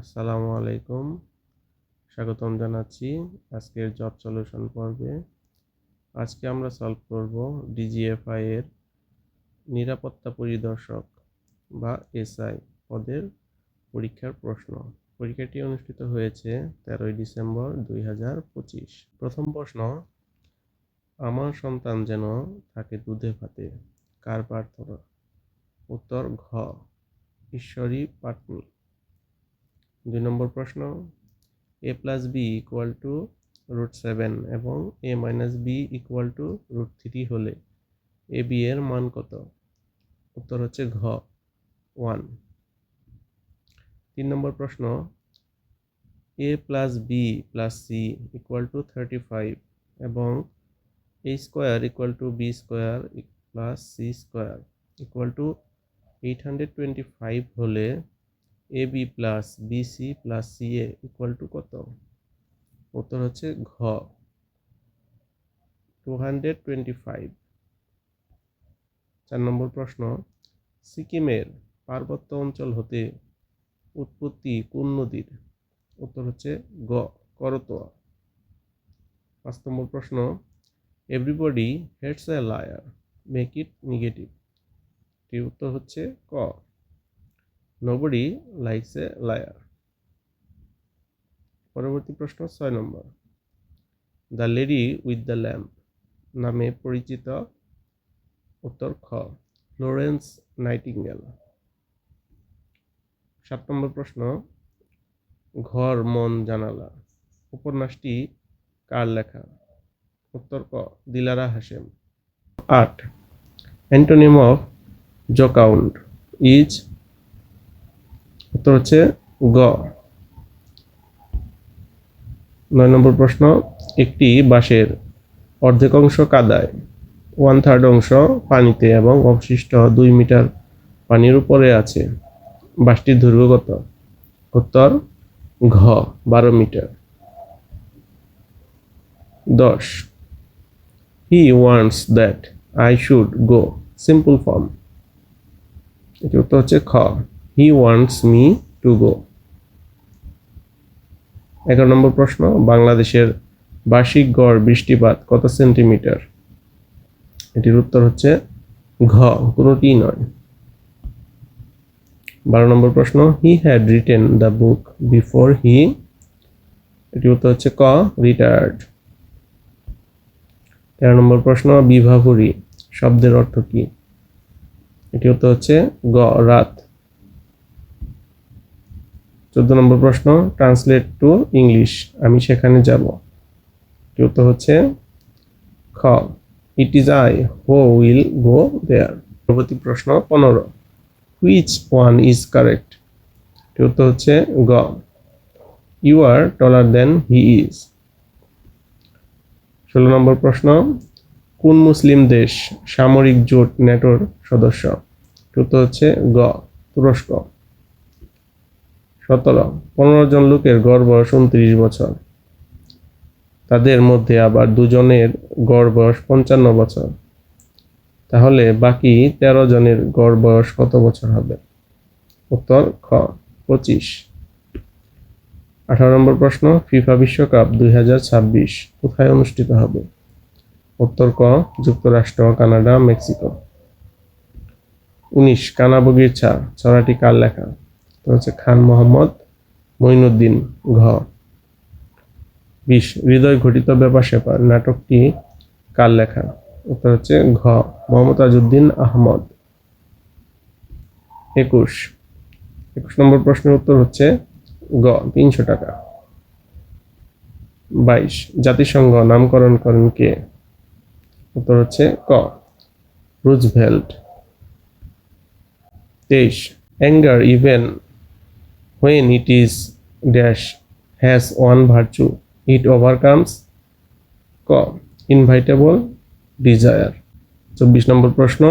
আসসালামু আলাইকুম। স্বাগতম জানাচ্ছি আজকের জব সলিউশন পর্বে। আজকে আমরা সলভ করব ডিজিএফআই এর নিরাপত্তা পরিদর্শক বা এসআই পদের পরীক্ষার প্রশ্ন। পরীক্ষাটি অনুষ্ঠিত হয়েছে তেরোই ডিসেম্বর দুই হাজার পঁচিশ। প্রথম প্রশ্ন, আমার সন্তান যেন থাকে দুধে ভাতে, কার প্রার্থনা? উত্তর, ঘ, ঈশ্বরী পাটনি। দুই নম্বর প্রশ্ন A plus B equal to root seven এবং A minus B equal to root three হলে এ বি এর মান কত? উত্তর হচ্ছে ঘ ওয়ান তিন নম্বর প্রশ্ন A plus B plus C equal to thirty five এবং A square equal to B square plus C square equal to eight hundred twenty five হলে A B plus BC plus C A equal to কত? উত্তর হচ্ছে ঘ। Two hundred twenty five চার নম্বর প্রশ্ন, সিকিমের পার্বত্য অঞ্চল হতে উৎপত্তি কোন নদীর? উত্তর হচ্ছে গ, করতোয়া। পাঁচ নম্বর প্রশ্ন everybody hates a liar make it negative উত্তর হচ্ছে ক। নোবডি লাইকস এ লায়ার পরবর্তী প্রশ্ন ছয় নম্বর। The lady with the lamp নামে পরিচিত উত্তর খ। ফ্লোরেন্স নাইটিঙ্গেল সাত নম্বর প্রশ্ন। ঘর, মন, জানালা। উপন্যাসটি কার লেখা? উত্তর ক, দিলারা হাসেম আট। অ্যান্টোনিম অফ জকাউন্ড ইজ উত্তর হচ্ছে গ। নয় নম্বর প্রশ্ন, একটি বাঁশের অর্ধেক অংশ কাদায় ওয়ান থার্ড অংশ পানিতে এবং অবশিষ্ট দুই মিটার পানির উপরে আছে। বাঁশটির দৈর্ঘ্য কত? উত্তর, ঘ, বারো মিটার। দশ। He wants that I should go simple form এটি উত্তর হচ্ছে খ। He wants me to go এগারো নম্বর প্রশ্ন, বাংলাদেশের বার্ষিক গড় বৃষ্টিপাত কত সেন্টিমিটার? এটির উত্তর হচ্ছে ঘ, কোনোটি নয়। বারো নম্বর প্রশ্ন he had written the book before he এটি উত্তর হচ্ছে ক রিটায়ার্ড তেরো নম্বর প্রশ্ন বিভাবরী শব্দের অর্থ কি? এটি উত্তর হচ্ছে গ, রাত। চোদ্দ নম্বর প্রশ্ন ট্রান্সলেট টু ইংলিশ আমি সেখানে যাব। উত্তর হচ্ছে, খ it is I who will go there পরবর্তী প্রশ্ন, পনেরো হুইচ ওয়ান ইজ কারেক্ট এটি হচ্ছে, গ you R trawler then he is ষোলো নম্বর প্রশ্ন, কোন মুসলিম দেশ সামরিক জোট ন্যাটোর সদস্য? উত্তর হচ্ছে, গ, তুরস্ক। সতেরো। পনেরো জন লোকের গড় বয়স উনত্রিশ বছর। তাদের মধ্যে আবার দুজনের গড় বয়স পঞ্চান্ন বছর। তাহলে বাকি তেরো জনের গড় বয়স কত বছর হবে? উত্তর খ, পঁচিশ। আঠারো নম্বর প্রশ্ন, ফিফা বিশ্বকাপ দুই হাজার ছাব্বিশ কোথায় অনুষ্ঠিত হবে? উত্তর ক, যুক্তরাষ্ট্র, কানাডা, মেক্সিকো। উনিশ, কানাবগির ছা ছড়াটি কার লেখা? তো হচ্ছে খান মোহাম্মদ মঈনুদ্দিন ঘ। বিশ, হৃদয় ঘটিত ব্যাপার স্যাপার, নাটকটি কার লেখা? উত্তর হচ্ছে ঘ, মোহাম্মদ আজউদ্দিন আহমদ। একুশ একুশ নম্বর প্রশ্নের উত্তর হচ্ছে গ, তিনশো টাকা। বাইশ, জাতিসংঘ নামকরণ করেন কে? উত্তর হচ্ছে ক, রুজভেল্ট। তেইশ, anger even when it is dash has one virtue, it overcomes ক ইনভাইটেবল ডিজায়ার চব্বিশ নম্বর প্রশ্ন,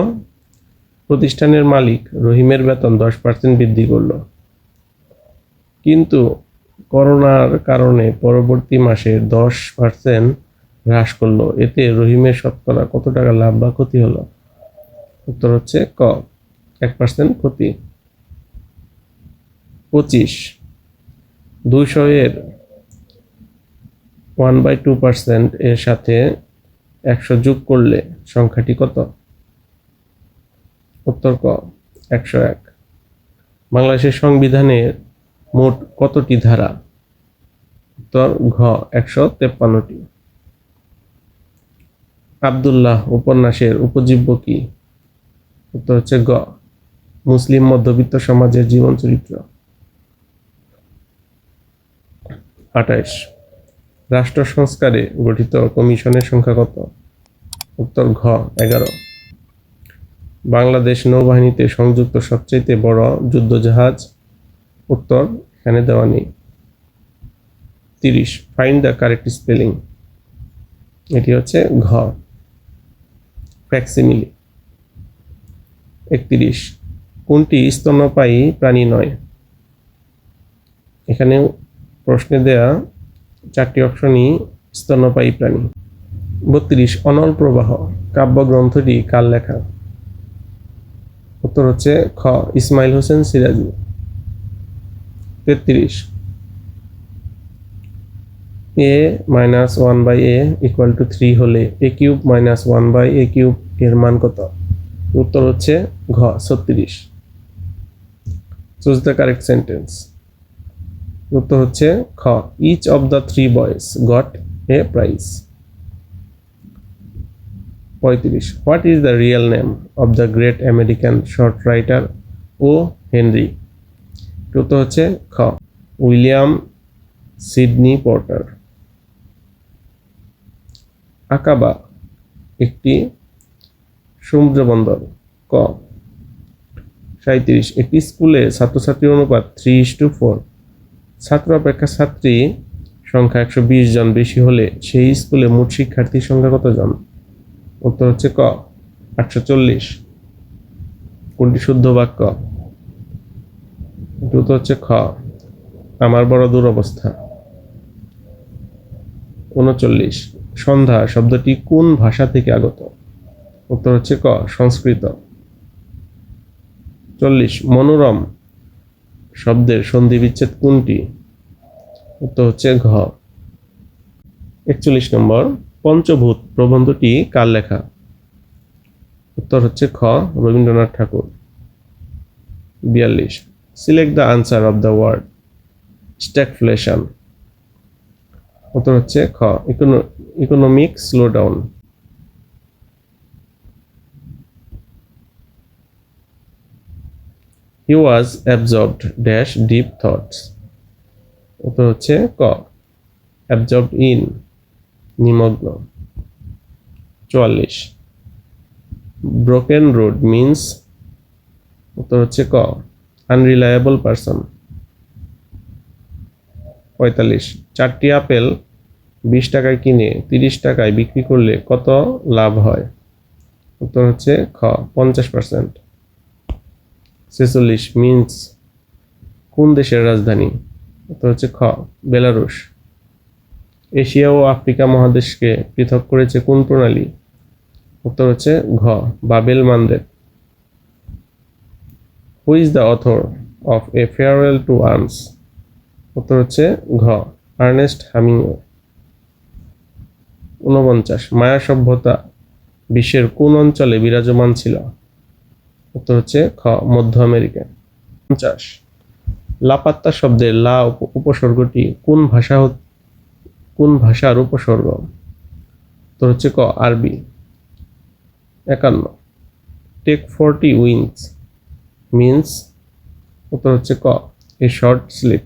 প্রতিষ্ঠানের মালিক রহিমের বেতন দশ পার্সেন্ট বৃদ্ধি করল। কিন্তু করোনার কারণে পরবর্তী মাসে দশ পার্সেন্ট হ্রাস করল। এতে রহিমের শতকরা কত টাকা লাভ বা ক্ষতি হলো? উত্তর হচ্ছে ক, এক পার্সেন্ট ক্ষতি। পঁচিশ। দুইশো এর ওয়ান বাই টু পার্সেন্ট এর সাথে একশো যোগ করলে সংখ্যাটি কত? উত্তর ক, একশো এক। বাংলাদেশের সংবিধানের মোট কতটি ধারা? উত্তর ঘ, একশো তেপ্পান্নটি। আবদুল্লাহ উপন্যাসের উপজীব্য কি? উত্তর হচ্ছে গ, মুসলিম মধ্যবিত্ত সমাজের জীবন চরিত্র আঠাইশ রাষ্ট্র সংস্কারে গঠিত কমিশনের সংখ্যা কত? উত্তর ঘ, এগারো। বাংলাদেশ নৌবাহিনীতে সংযুক্ত সবচাইতে বড় যুদ্ধজাহাজ? উত্তর, এখানে দেওয়া নেই। তিরিশ ফাইন দ্য কারেক্ট স্পেলিং এটি হচ্ছে ঘ। ফ্যাক্সিমিলি একত্রিশ, কোনটি স্তন্যপায়ী প্রাণী নয়? এখানে প্রশ্নে দেয়া চারটি অপশনই স্তন্যপায়ী প্রাণী। বত্রিশ, অনল প্রবাহ, কাব্যগ্রন্থটি কার লেখা? উত্তর হচ্ছে খ, ইসমাইল হোসেন সিরাজি। তেত্রিশ, A minus one by A equal to three হলে A cube minus one by A cube এর মান কত? উত্তর হচ্ছে ঘ, ছত্রিশ। চুজ দ্য কারেক্ট সেন্টেন্স উত্তর হচ্ছে খ। Each of the three boys got a prize পঁয়ত্রিশ। What is the real name of the great American short writer O Henry উত্তর হচ্ছে খ। উইলিয়াম সিডনি পর্টার আকাবা একটি সমুদ্র বন্দর ক। সাঁত্রিশ একটি স্কুলে ছাত্রছাত্রীর অনুপাত থ্রি ইস টু ফোর ছাত্র অপেক্ষা ছাত্রী সংখ্যা একশো বিশ জন, বেশি হলে সেই স্কুলে মোট শিক্ষার্থীর সংখ্যা কত জন উত্তর হচ্ছে ক, আটশো চল্লিশ। কোনটি শুদ্ধ বাক্য? উত্তর হচ্ছে খ, আমার বড় দুরবস্থা। উনচল্লিশ, সন্ধ্যা শব্দটি কোন ভাষা থেকে আগত? উত্তর হচ্ছে ক, সংস্কৃত। চল্লিশ, মনোরম শব্দের সন্ধি বিচ্ছেদ কোনটি? উত্তর হচ্ছে ঘ। একচল্লিশ নম্বর, পঞ্চভূত প্রবন্ধটি কার লেখা? উত্তর হচ্ছে খ, রবীন্দ্রনাথ ঠাকুর। বিয়াল্লিশ, select the answer of the word, stagflation. উত্তর হচ্ছে খ economic slowdown. He was absorbed dash deep thoughts উত্তর হচ্ছে ক। অ্যাবজর্বড ইন নিমগ্ন। চুয়াল্লিশ। ব্রোকেন রোড মিন্স উত্তর হচ্ছে ক। আনরিলায়েবল পারসন পঁয়তাল্লিশ। চারটি আপেল বিশ টাকায় কিনে, তিরিশ টাকায় বিক্রি করলে কত লাভ হয়? উত্তর হচ্ছে খ, পঞ্চাশ পার্সেন্ট ছেচল্লিশ মিন্স কোন দেশের রাজধানী? উত্তর হচ্ছে খ, বেলারুশ। এশিয়া ও আফ্রিকা মহাদেশকে পৃথক করেছে কোন প্রণালী? উত্তর হচ্ছে ঘ, বাবেল মানদের who is the author of a farewell to arms উত্তর হচ্ছে ঘ, আর্নেস্ট হামিংওয়ে। ঊনপঞ্চাশ মায়া সভ্যতা বিশ্বের কোন অঞ্চলে বিরাজমান ছিল? উত্তর হচ্ছে খ, মধ্য আমেরিকা। পঞ্চাশ, লাপাত্তা শব্দের লা উপ- উপসর্গটি কোন ভাষা কোন ভাষার উপসর্গ? উত্তর হচ্ছে ক, আরবি। একান্ন টেক ফোরটি উইংস মিন্স উত্তর হচ্ছে ক এ শর্ট স্লিপ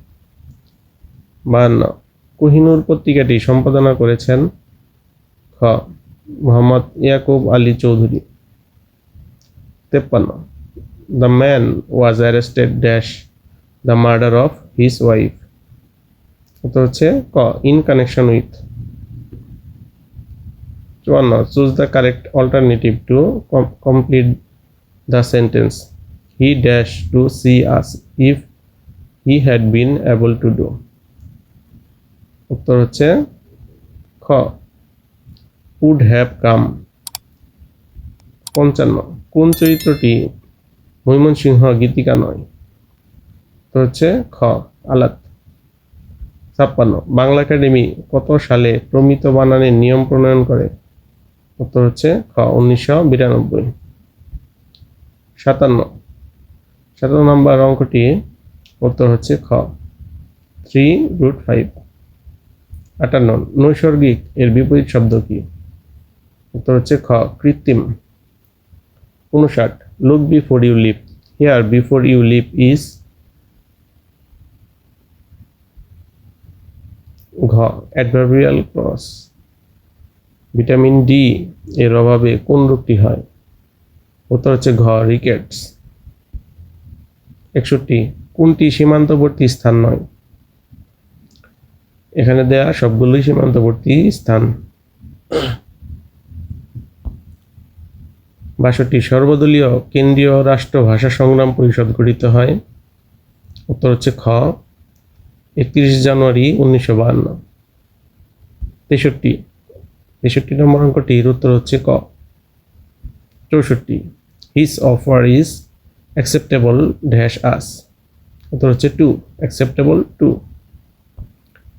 বাহান্ন, কোহিনুর পত্রিকাটি সম্পাদনা করেছেন খ, মোহাম্মদ ইয়াকুব আলী চৌধুরী। তেপ্পান্ন। The man was arrested dash the murder of his wife উত্তর হচ্ছে? ক ইন কানেকশন উইথ চুয়ান্ন choose the correct alternative to complete the sentence he dash to see us if he had been able to do উত্তর হচ্ছে খ would have come পঞ্চান্ন কোন চরিত্রটি ময়মনসিংহ গীতিকা নয়? তো হচ্ছে খ, আলাত। ছাপ্পান্ন, বাংলা একাডেমি কত সালে প্রমিত বানানের নিয়ম প্রণয়ন করে? উত্তর হচ্ছে খ, উনিশশো বিরানব্বই। সাতান্ন সাতান্ন নম্বর অঙ্কটি, উত্তর হচ্ছে খ, থ্রি রুট ফাইভ। আটান্ন, নৈসর্গিক এর বিপরীত শব্দ কি? উত্তর হচ্ছে খ, কৃত্রিম। উনষাট look before you leave here before you leave is ঘ। অ্যাডভার্বিয়াল ক্রস ভিটামিন ডি এর অভাবে কোন রোগটি হয়? উত্তর হচ্ছে ঘ রিকেটস একষট্টি, কোনটি সীমান্তবর্তী স্থান নয়? এখানে দেয়া সবগুলোই সীমান্তবর্তী স্থান। বাষট্টি সর্বদলীয় কেন্দ্রীয় রাষ্ট্র ভাষা সংগ্রাম পরিষদ গঠিত হয়। উত্তর হচ্ছে খ। একত্রিশ জানুয়ারি উনিশশো বাহান্ন। তেষট্টি। তেষট্টি নম্বর অঙ্কটির উত্তর হচ্ছে ক। চৌষট্টি। His offer is acceptable dash us উত্তর হচ্ছে টু অ্যাকসেপ্টেবল টু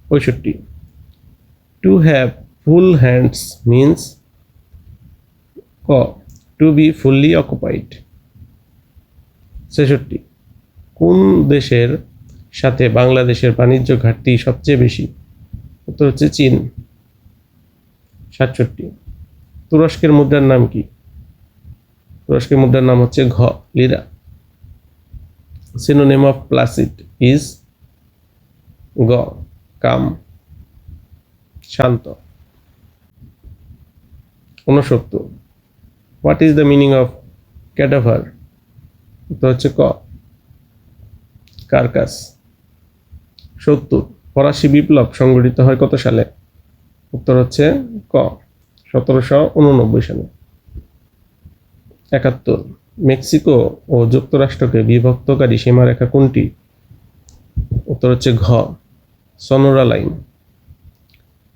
পঁয়ষট্টি। To have full hands means ক। টু বি ফুললি অকুপাইড ছেষট্টি, কোন দেশের সাথে বাংলাদেশের বাণিজ্য ঘাটতি সবচেয়ে বেশি? উত্তর হচ্ছে চীন। সাতষট্টি, তুরস্কের মুদ্রার নাম কি? তুরস্কের মুদ্রার নাম হচ্ছে ঘ, lira. Synonym of placid is গ, কাম, শান্ত। ঊনসত্তর what is the meaning of cadaver তো হচ্ছে ক। কার্কাস। সত্তর। ফরাসি বিপ্লব সংগঠিত হয় কত সালে? উত্তর হচ্ছে ক। সতেরোশো উননব্বই সালে। একাত্তর। মেক্সিকো ও যুক্তরাষ্ট্রকে বিভক্তকারী সীমারেখা কোনটি? উত্তর হচ্ছে ঘ। Sonora line.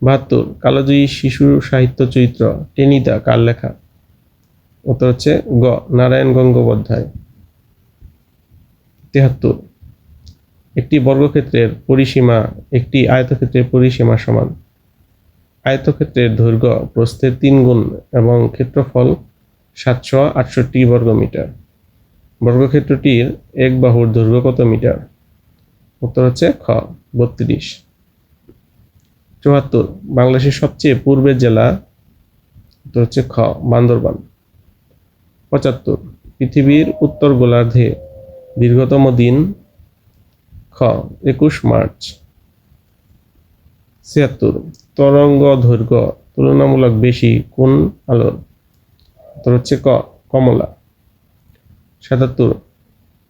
বাহাত্তর। কালোজয়ী শিশু সাহিত্য চরিত্র, টেনিদা, কার লেখা? উত্তর হচ্ছে গ, নারায়ণ গঙ্গোপাধ্যায়। তেহাত্তর, একটি বর্গক্ষেত্রের পরিসীমা, একটি আয়তক্ষেত্রের পরিসীমা সমান। আয়তক্ষেত্রের দৈর্ঘ্য প্রস্থের তিন গুণ এবং ক্ষেত্রফল সাতশো আটষট্টি বর্গমিটার বর্গক্ষেত্রটির এক বাহুর দৈর্ঘ্য কত মিটার? উত্তর হচ্ছে খ, বত্রিশ। চুয়াত্তর, বাংলাদেশের সবচেয়ে পূর্বের জেলা, উত্তর হচ্ছে খ, বান্দরবান। পঁচাত্তর। পৃথিবীর উত্তর গোলার্ধে দীর্ঘতম দিন খ, একুশ মার্চ। ছিয়াত্তর, তরঙ্গ দৈর্ঘ্য তুলনামূলক বেশি কোন আলোর? উত্তর হচ্ছে ক, কমলা। সাতাত্তর,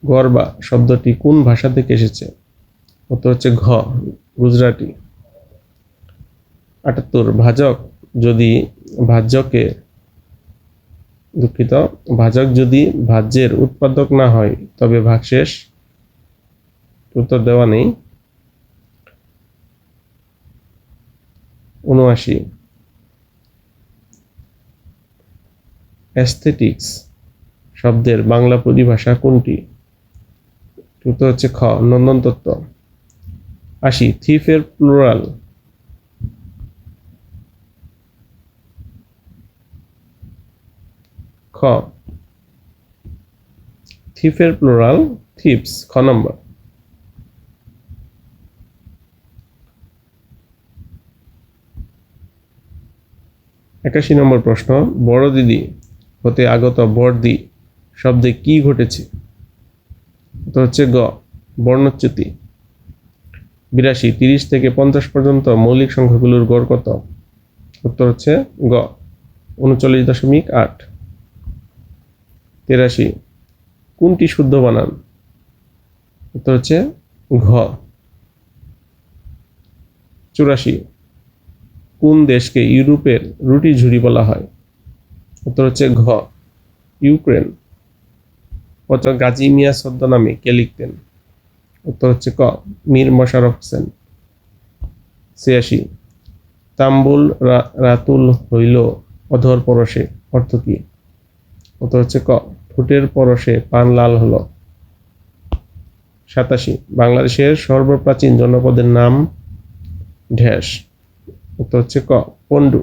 গরবা শব্দটি কোন ভাষা থেকে এসেছে? উত্তর হচ্ছে ঘ, গুজরাটি। আটাত্তর, ভাজক, যদি ভাজ্যকে দুঃখিত। ভাজক যদি ভাজ্যের উৎপাদক না হয়, তবে ভাগশেষ উত্তর দেওয়া নেই। উনআশি। অ্যাস্থেটিক্স শব্দের বাংলা পরিভাষা কোনটি? উত্তর হচ্ছে খ, নন্দন তত্ত্ব। আশি, থিফের প্লুরাল থিফের প্লুরাল থিপস খ নম্বর। একাশি নম্বর প্রশ্ন, বড় দিদি হতে আগত বড়দি শব্দে কি ঘটেছে? তো হচ্ছে গ, বর্ণচ্যুতি। বিরাশি, তিরিশ থেকে পঞ্চাশ পর্যন্ত মৌলিক সংখ্যাগুলোর গড় কত? উত্তর হচ্ছে গ, উনচল্লিশ দশমিক আট। তেরাশি। কোনটি শুদ্ধ বানান? উত্তর হচ্ছে ঘ। চুরাশি। কোন দেশকে ইউরোপের রুটি ঝুড়ি বলা হয়? উত্তর হচ্ছে ঘ। ইউক্রেন। কত গাজী মিয়া নামে কে লিখতেন? উত্তর হচ্ছে ক। মীর মোশারফ হোসেন। ছিয়াশি। তাম্বুল রাতুল হইল অধর পরশে অর্থ কি? উত্তর হচ্ছে ক ঠোঁটের পরশে পান লাল হলো। সাতাশি, বাংলাদেশের সর্বপ্রাচীন জনপদের নাম ড্যাশ উত্তর হচ্ছে ক পন্ডু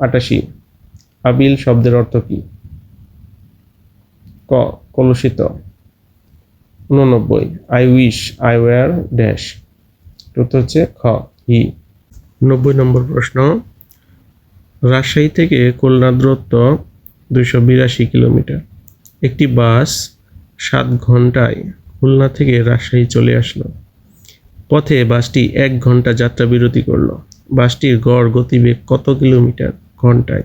আটাশি, আবিল শব্দের অর্থ কি? ক, কলুষিত। উননব্বই, I wish I were dash. উত্তর হচ্ছে খ, হি। নব্বই নম্বর প্রশ্ন, রাজশাহী থেকে খুলনা দূরত্ব দুইশো বিরাশি কিলোমিটার। একটি বাস সাত ঘন্টায় খুলনা থেকে রাজশাহী চলে আসলো। পথে বাসটি এক ঘণ্টা যাত্রা বিরতি করল। বাসটির গড় গতিবেগ কত কিলোমিটার? ঘন্টায়।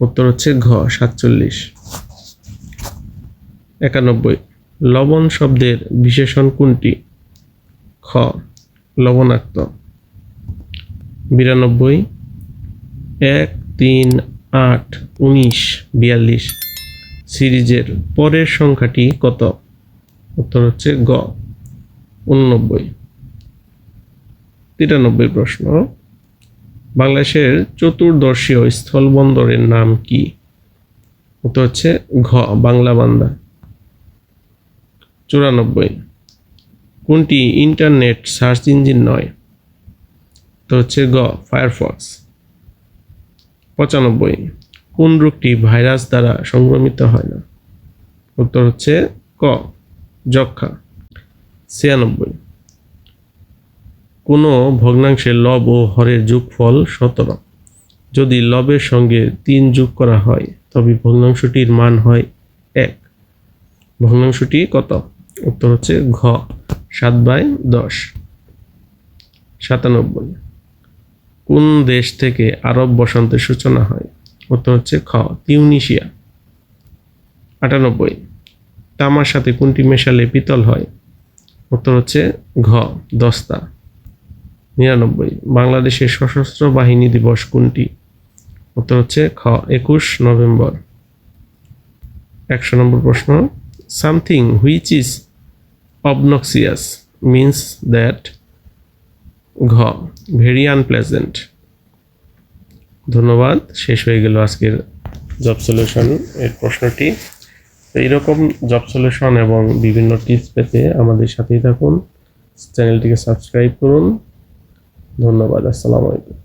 উত্তর হচ্ছে ঘ, সাতচল্লিশ। একানব্বই। লবণ শব্দের বিশেষণ কোনটি? খ, লবণাক্ত। বিরানব্বই। এক, তিন আট, উনিশ, বিয়াল্লিশ সিরিজের পরের সংখ্যাটি কত? উত্তর হচ্ছে গ। উননব্বই। তিরানব্বই প্রশ্ন। বাংলাদেশের চতুর্দর্শীয় স্থলবন্দরের নাম কি? উত্তর হচ্ছে ঘ, বাংলা বান্দা। চুরানব্বই। কোনটি ইন্টারনেট সার্চ ইঞ্জিন নয়? তো হচ্ছে গ, ফায়ারফক্স। পঁচানব্বই। কোন রোগটি ভাইরাস দ্বারা সংক্রমিত হয় না? উত্তর হচ্ছে ক যক্ষা ছিয়ানব্বই। কোনো ভগ্নাংশের লব ও হরের যোগফল সতেরো। যদি লবের সঙ্গে তিন যোগ করা হয়, তবে ভগ্নাংশটির মান হয় এক। ভগ্নাংশটি কত? উত্তর হচ্ছে ঘ, সাত বাই দশ। সাতানব্বই। কোন দেশ থেকে আরব বসন্তের সূচনা হয়? উত্তর হচ্ছে খ, তিউনিশিয়া। আটানব্বই তামার সাথে কোনটি মেশালে পিতল হয়? উত্তর হচ্ছে ঘ, দস্তা। নিরানব্বই, বাংলাদেশের সশস্ত্র বাহিনী দিবস কোনটি? উত্তর হচ্ছে খ, একুশ নভেম্বর। একশো নম্বর প্রশ্ন, something which is obnoxious, means that ঘ ভেরি আনপ্লেজেন্ট ধন্যবাদ, শেষ হয়ে গেল আজকের জব সলিউশন এর প্রশ্নটি। তো এইরকম জব সলিউশন এবং বিভিন্ন টিপস পেতে আমাদের সাথেই থাকুন। চ্যানেলটিকে সাবস্ক্রাইব করুন। ধন্যবাদ, আসসালামু আলাইকুম।